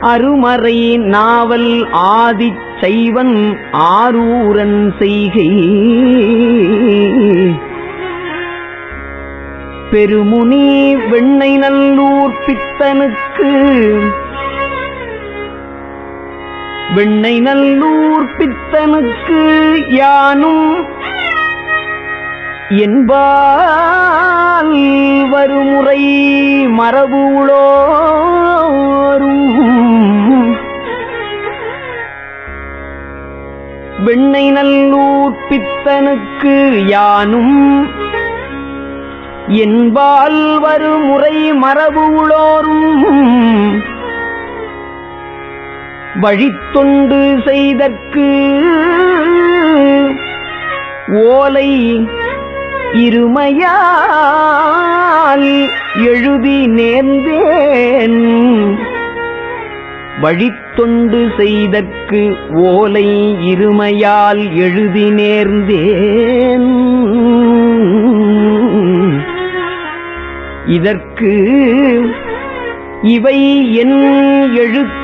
அருமறை நாவல் ஆதிச் செய்வன் ஆரூரன் செய்கை. பெருமுனி வெண்ணை நல்லூர் பித்தனுக்கு வெண்ணை நல்லூர் பித்தனுக்கு யானும் என்பால் வருமுறை மரபு வெண்ணை நல்லூர் பித்தனுக்கு யானும். என்பால் வருமுறை மரபு உளோரும் வழித்தொண்டு செய்தற்கு ஓலை இருமையால் எழுதி நேர்ந்தேன். வழித்தொண்டு செய்தற்கு ஓலை இருமையால் எழுதி நேர்ந்தேன். இதற்கு இவை என் எழுத்து.